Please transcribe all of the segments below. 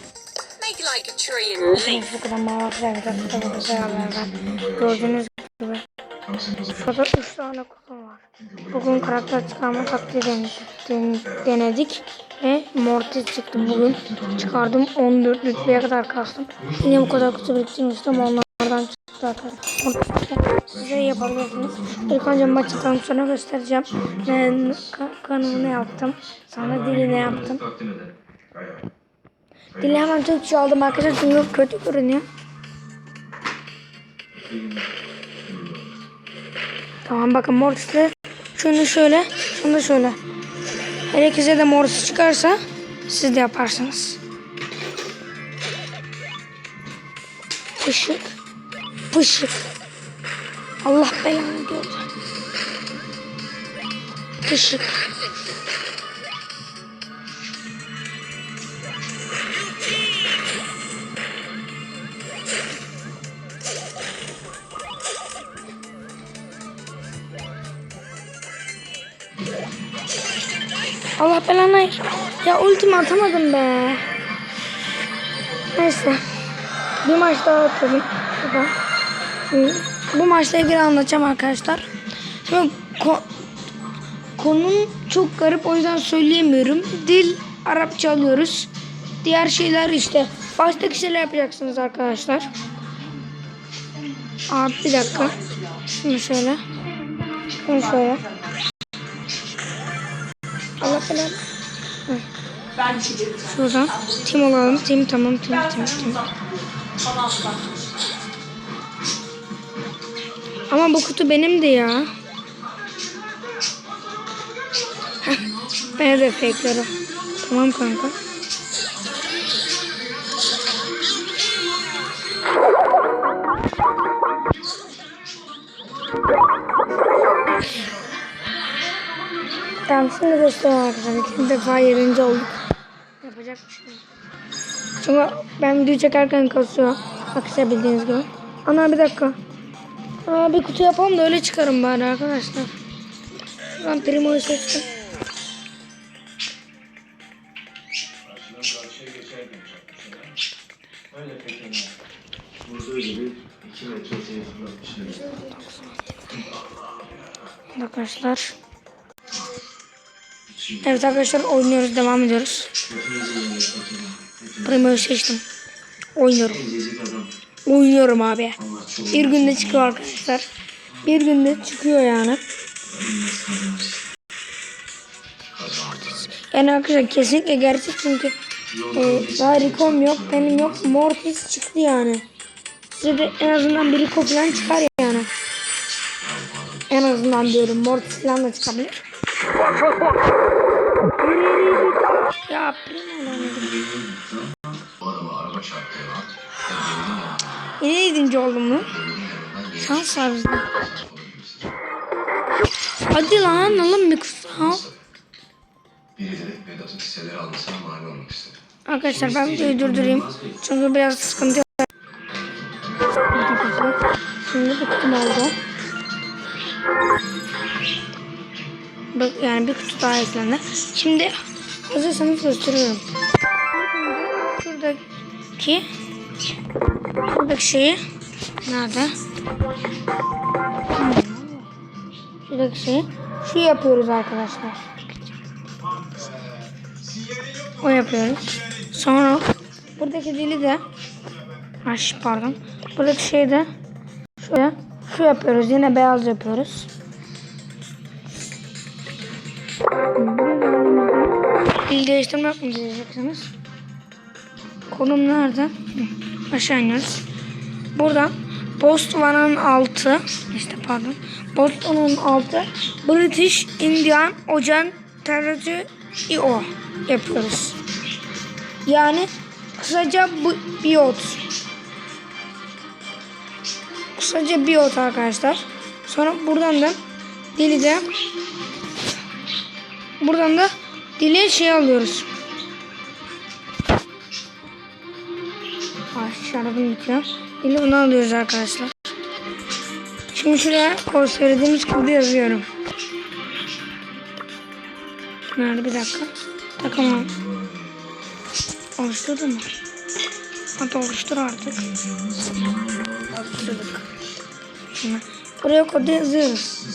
Make like a tree and leaf. Bu kadar mağaza arkadaşlar beraber gördüğünüz gibi şurada 3 tane kutum var. Bugün karakter çıkarma taktiği den- den- denedik ve Mortis çıktı bugün. Çıkardım 14 rütbeye kadar kastım. Yine bu kadar kutu biriktirmiştim onlardan çıktı arkadaşlar. Mortis'te Siz de yapabilirsiniz. İlk önce maçtan sonra göstereceğim. Ben ka- kanımı yaptım. Sonra dilini yaptım. Dili hemen Türkçe aldım arkadaşlar çünkü kötü görünüyor. Tamam bakın Mortis'le şunu şöyle, şunu da şöyle. Her ikisi de Mortis çıkarsa siz de yaparsınız. Pışık, pışık. Allah belanı gördü. Pışık. Allah belanı. Ya ultimi atamadım be. Neyse. Bir maç daha atalım. Bu maçla ilgili anlatacağım arkadaşlar. Şimdi ko- konum çok garip o yüzden söyleyemiyorum. Dil Arapça alıyoruz. Diğer şeyler işte baştaki şeyler yapacaksınız arkadaşlar. Abi bir dakika. Şunu şöyle. Şunu şöyle. Allah belanı. Şuradan tim olalım. Tim tamam tim tim tim. Ama bu kutu benim de ya. Ben de fake'leri. Tamam kanka. Tamam şimdi göstereyim arkadaşlar. İkinci defa yedinci olduk. Yapacak bir şey. Çünkü ben video çekerken kasıyor. Arkadaşlar bildiğiniz gibi. Ana bir dakika. Aa, bir kutu yapalım da öyle çıkarım bari arkadaşlar. Ben Primo'yu seçtim. Burada öyle bir 2 metre telefon atmışlar. Arkadaşlar. Evet arkadaşlar oynuyoruz. Devam ediyoruz. Primo'yu seçtim. Oynuyorum. Oynuyorum abi. Bir günde çıkıyor arkadaşlar. Bir günde çıkıyor yani. Yani arkadaşlar kesinlikle gerçek çünkü e, daha Rico'm yok, benim yok. Mortis çıktı yani. Size de en azından bir Rico falan çıkar yani. En azından diyorum Mortis falan da çıkabilir. Ya Primo lan. Bu ya. Yine yedinci oldum mu? Şans var bizde. Hadi lan alın bir kutu. al. Birileri Vedat'ın hisseleri almasına mani olmak istedi. Arkadaşlar ben videoyu durdurayım. Çünkü biraz sıkıntı yok. Şimdi bir kutum oldu. Bak yani bir kutu daha eklendi. Şimdi hazırsanız gösteriyorum. Şuradaki şuradaki şeyi nerede? Şuradaki şeyi şu yapıyoruz arkadaşlar. O yapıyoruz. Sonra buradaki dili de Ay pardon. Buradaki şeyi de şöyle şu yapıyoruz. Yine beyaz yapıyoruz. Dil değiştirme diyeceksiniz. Konum nerede? Aşağı iniyoruz. Buradan Botswana'nın altı işte pardon. Botswana'nın altı British Indian Ocean Territory IO yapıyoruz. Yani kısaca bu biyot. Kısaca biyot arkadaşlar. Sonra buradan da dili de buradan da dili şey alıyoruz. Ay şarabım bitiyor. Dili bunu alıyoruz arkadaşlar. Şimdi şuraya o söylediğimiz gibi yazıyorum. Nerede bir dakika. Takımım. Oluşturdun mu? Hadi oluştur artık. Oluşturduk. Buraya kodu yazıyoruz.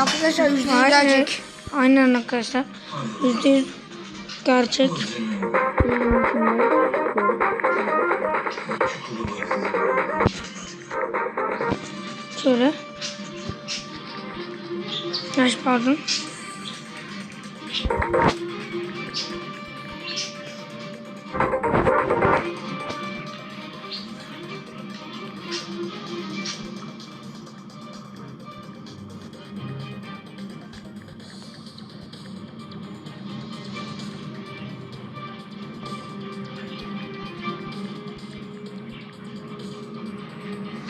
Arkadaşlar yüzde yüz gelecek. Aynen arkadaşlar. Yüzde yüz gerçek. Şöyle. Yaş pardon.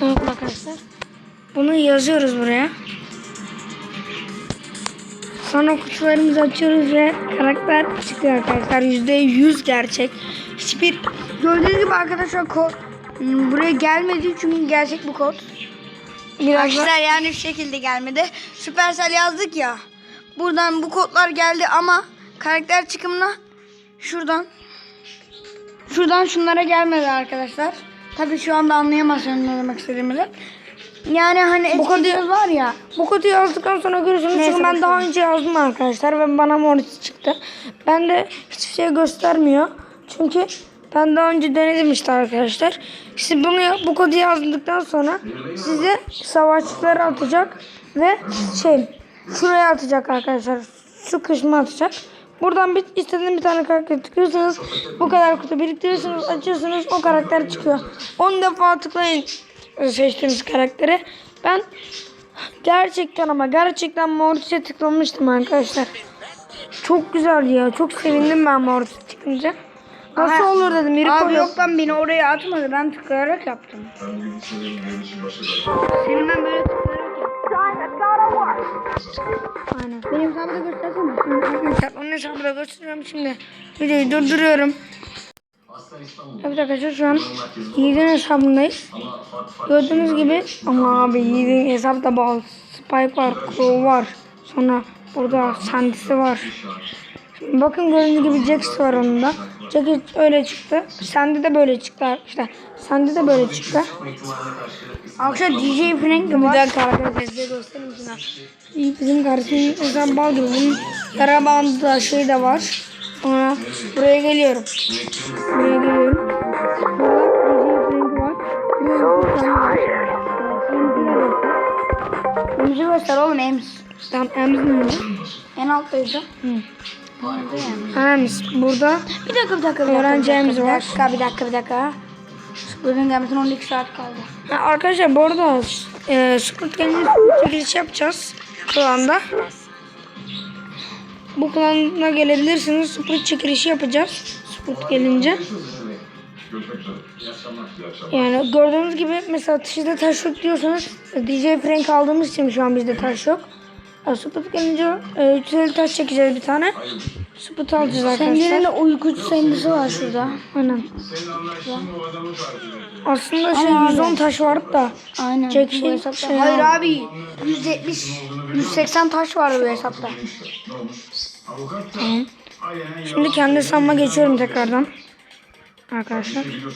Evet arkadaşlar. Bunu yazıyoruz buraya. Sonra kutularımızı açıyoruz ve karakter çıkıyor arkadaşlar. Yüzde yüz gerçek. Hiçbir Gördüğünüz gibi arkadaşlar kod hmm, buraya gelmedi çünkü gerçek bu kod. Arkadaşlar yani şu şekilde gelmedi. Supercell yazdık ya. Buradan bu kodlar geldi ama karakter çıkımına şuradan şuradan şunlara gelmedi arkadaşlar. Tabii şu anda anlayamazsınız ne demek istediğimizi. Yani hani Bu kodu- var ya. Bu kodu yazdıktan sonra görürsünüz. Neyse, Çünkü ben daha önce yazdım arkadaşlar ve bana mortis çıktı. Ben de hiçbir şey göstermiyor. Çünkü ben daha önce denedim işte arkadaşlar. Siz bunu bu kodu yazdıktan sonra size savaşçıları atacak ve şey şuraya atacak arkadaşlar. Şu kısmı atacak. Buradan bir istediğiniz bir tane karakter tıklıyorsunuz. Bu kadar kutu biriktiriyorsunuz, açıyorsunuz. O karakter çıkıyor. 10 defa tıklayın seçtiğiniz karaktere. Ben Gerçekten ama gerçekten Mortis'e tıklamıştım arkadaşlar. Çok güzel ya. Çok sevindim ben Mortis çıkınca. Nasıl Aha. olur dedim. Biri Abi yok ben beni oraya atmadı. Ben tıklayarak yaptım. Senin ben böyle tıklayarak. Benim hesabı da göstersene. Arkadaşlar onun hesabını da göstereceğim şimdi. Videoyu durduruyorum. Evet arkadaşlar şu an Yiğit'in hesabındayız. Gördüğünüz gibi ama abi Yiğit'in hesapta bal, Spike var, Crow var. Sonra burada Sandy'si var. Şimdi bakın gördüğünüz gibi Jax var onun Jax öyle çıktı. Sandy de böyle çıktı arkadaşlar. Sandy de böyle çıktı. Arkadaşlar DJ Frank de Bir var. dakika arkadaşlar size göstereyim şuna. Bizim kardeşimin mesela bal gibi. Bunun yara bandı da şey de var. Sonra buraya geliyorum. Buraya geliyorum. Burada DJ Frank var. Var. Emzi göster oğlum Ems. Tamam Ems nerede? En alttaydı. Ems burada. Bir dakika bir dakika. Bir dakika, Öğrenci bir dakika, bir var. dakika bir dakika. Bugün gelmesine 12 saat kaldı. Ha, arkadaşlar bu arada e, Squid Game'in çekiliş yapacağız şu anda. Bu klana gelebilirsiniz. Squid çekilişi yapacağız. Squid gelince. Yani gördüğünüz gibi mesela dışında taş yok diyorsanız DJ Frank aldığımız için şu an bizde taş yok. Squid gelince e, 350 taş çekeceğiz bir tane. Squid alacağız arkadaşlar. uykucu sendisi var şurada. Aynen. Aslında şey 110 taş vardı da. Aynen. Bu şey- şey Hayır aldı. abi 170 180 taş var bu hesapta. Şimdi kendi hesabıma geçiyorum tekrardan. Arkadaşlar.